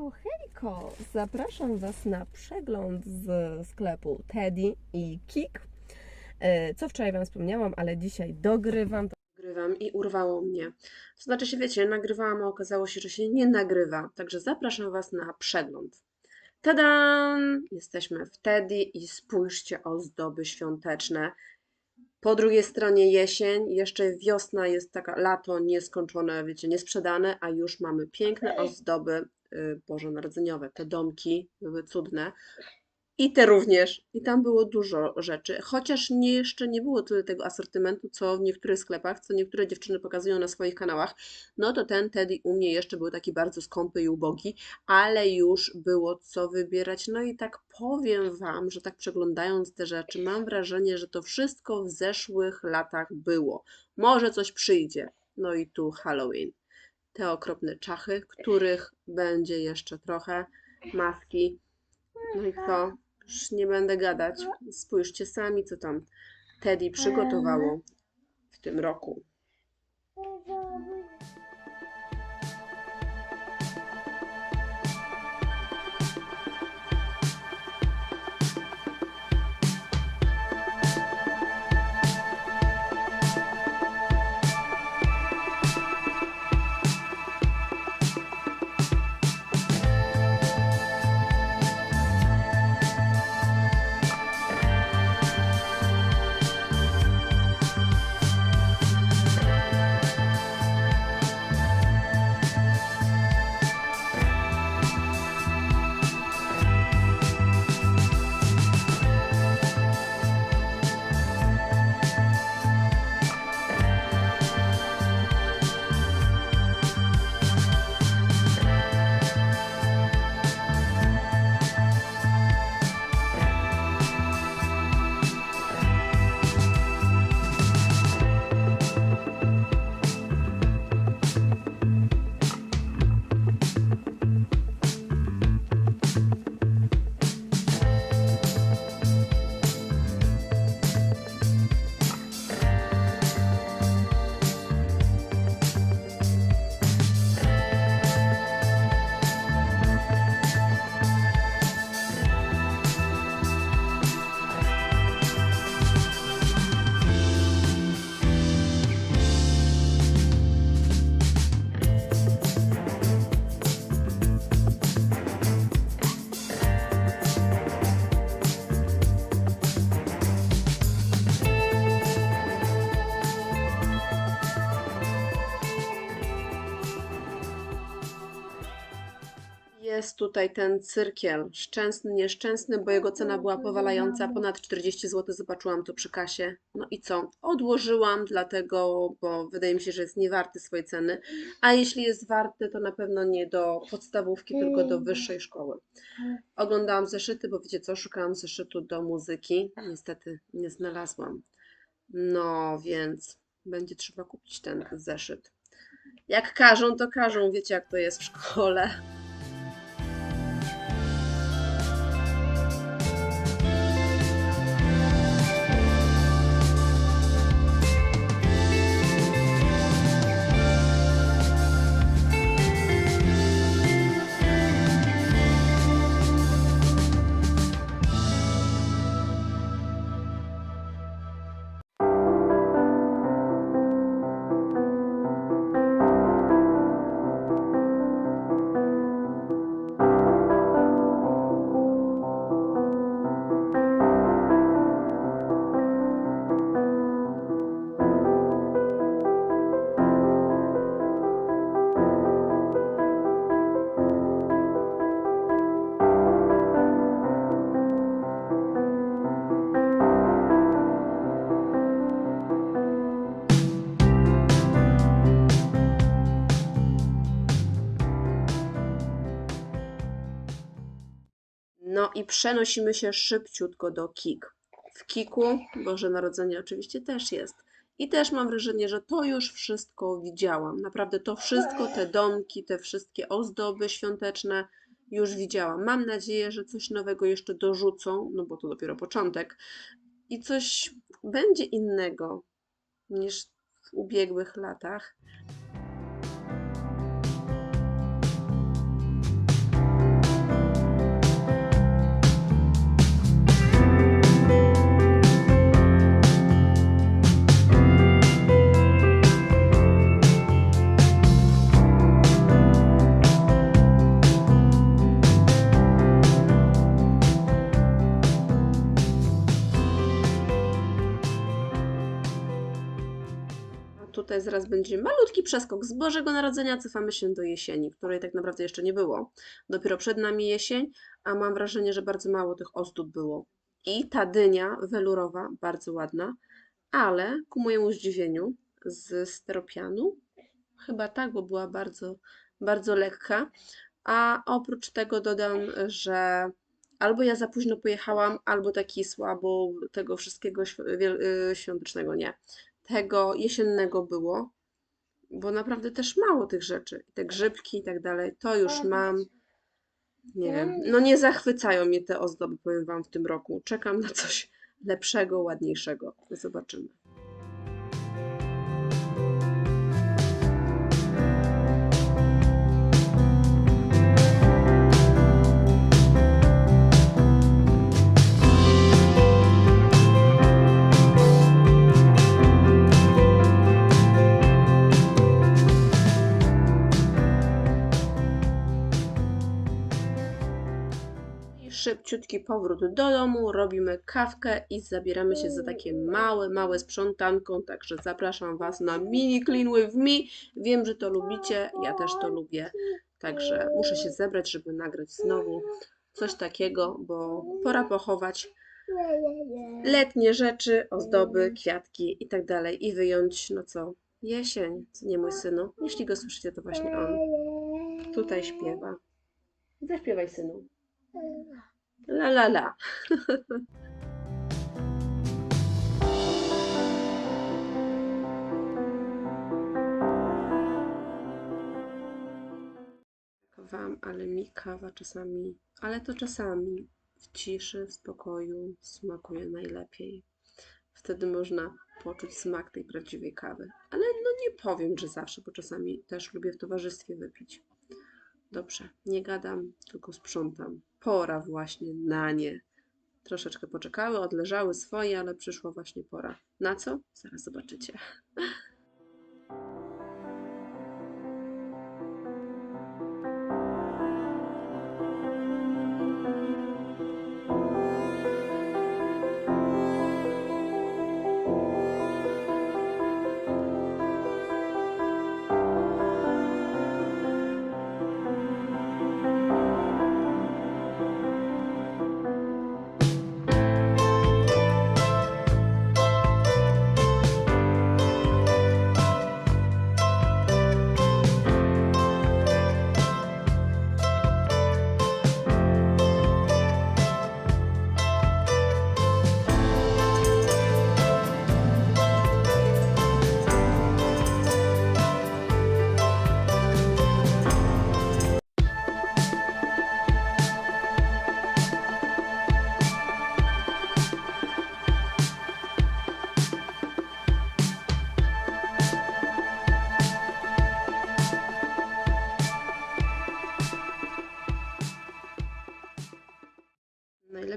Hejko, hejko! Zapraszam Was na przegląd z sklepu Teddy i Kik. E, Co wczoraj Wam wspomniałam, ale dzisiaj dogrywam. Dogrywam i urwało mnie. To znaczy się, wiecie, nagrywałam, a okazało się, że się nie nagrywa. Także zapraszam Was na przegląd. Tadam! Jesteśmy w Teddy i spójrzcie ozdoby świąteczne. Po drugiej stronie jesień, jeszcze wiosna jest taka, lato nieskończone, wiecie, niesprzedane, a już mamy piękne ozdoby bożonarodzeniowe. Te domki były cudne. I te również. I tam było dużo rzeczy. Chociaż nie, jeszcze nie było tyle tego asortymentu, co w niektórych sklepach, co niektóre dziewczyny pokazują na swoich kanałach. No to ten Teddy u mnie jeszcze był taki bardzo skąpy i ubogi, ale już było co wybierać. No i tak powiem Wam, że tak przeglądając te rzeczy, mam wrażenie, że to wszystko w zeszłych latach było. Może coś przyjdzie. No i tu Halloween. Te okropne czachy, których będzie jeszcze trochę, maski. No i co? Już nie będę gadać. Spójrzcie sami, co tam Teddy przygotowało w tym roku. Jest tutaj ten cyrkiel, szczęsny, nieszczęsny, bo jego cena była powalająca, ponad 40 zł, zobaczyłam to przy kasie. No i co? Odłożyłam, dlatego, bo wydaje mi się, że jest niewarty swojej ceny, a jeśli jest warty, to na pewno nie do podstawówki, tylko do wyższej szkoły. Oglądałam zeszyty, bo wiecie co, szukałam zeszytu do muzyki, niestety nie znalazłam. No więc będzie trzeba kupić ten zeszyt. Jak każą, to każą, wiecie jak to jest w szkole. I przenosimy się szybciutko do KIK. W KIKu Boże Narodzenie oczywiście też jest. I też mam wrażenie, że to już wszystko widziałam. Naprawdę to wszystko, te domki, te wszystkie ozdoby świąteczne już widziałam. Mam nadzieję, że coś nowego jeszcze dorzucą, no bo to dopiero początek. I coś będzie innego niż w ubiegłych latach. Tutaj zaraz będzie malutki przeskok z Bożego Narodzenia, cofamy się do jesieni, której tak naprawdę jeszcze nie było. Dopiero przed nami jesień, a mam wrażenie, że bardzo mało tych ozdób było. I ta dynia welurowa, bardzo ładna, ale ku mojemu zdziwieniu z steropianu, chyba tak, bo była bardzo, bardzo lekka. A oprócz tego dodam, że albo ja za późno pojechałam, albo taki słabo tego wszystkiego y, świątecznego, nie, tego jesiennego było, bo naprawdę też mało tych rzeczy. Te grzybki i tak dalej, to już mam. Nie wiem, no nie zachwycają mnie te ozdoby, powiem Wam, w tym roku. Czekam na coś lepszego, ładniejszego. Zobaczymy. Szybciutki powrót do domu, robimy kawkę i zabieramy się za takie małe, małe sprzątanką, także zapraszam Was na mini clean with me. Wiem, że to lubicie, ja też to lubię, także muszę się zebrać, żeby nagrać znowu coś takiego, bo pora pochować letnie rzeczy, ozdoby, kwiatki i tak dalej i wyjąć, no co, jesień, co nie mój synu. Jeśli go słyszycie, to właśnie on tutaj śpiewa. Zaśpiewaj, synu. La la la. Wam, ale mi kawa czasami, ale to czasami w ciszy, w spokoju smakuje najlepiej. Wtedy można poczuć smak tej prawdziwej kawy. Ale no nie powiem, że zawsze, bo czasami też lubię w towarzystwie wypić. Dobrze, nie gadam, tylko sprzątam. Pora właśnie na nie. Troszeczkę poczekały, odleżały swoje, ale przyszła właśnie pora. Na co? Zaraz zobaczycie.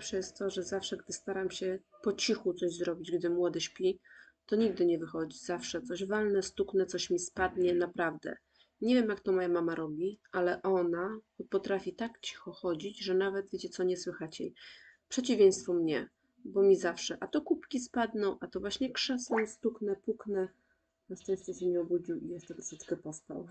Najlepsze jest to, że zawsze, gdy staram się po cichu coś zrobić, gdy młody śpi, to nigdy nie wychodzi. Zawsze coś walnę, stuknę, coś mi spadnie, naprawdę. Nie wiem, jak to moja mama robi, ale ona potrafi tak cicho chodzić, że nawet, wiecie co, nie słychać jej. Przeciwieństwo mnie, bo mi zawsze, a to kubki spadną, a to właśnie krzesłem stuknę, puknę. Na szczęście się nie obudził i jeszcze troszeczkę pospał.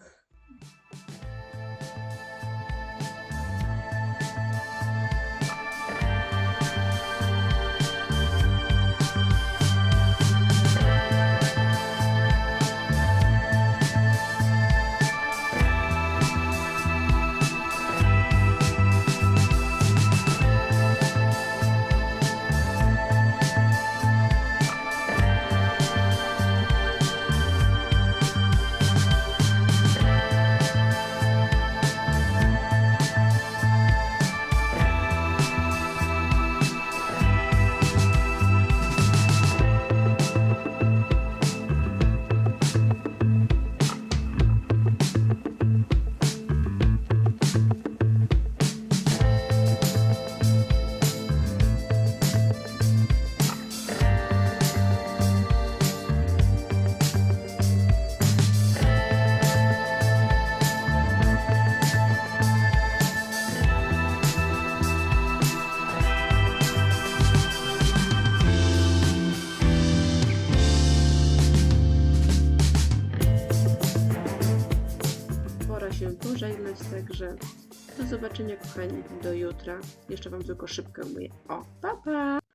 Zobaczenia kochani, do jutra. Jeszcze Wam tylko szybkę mówię. O, pa pa!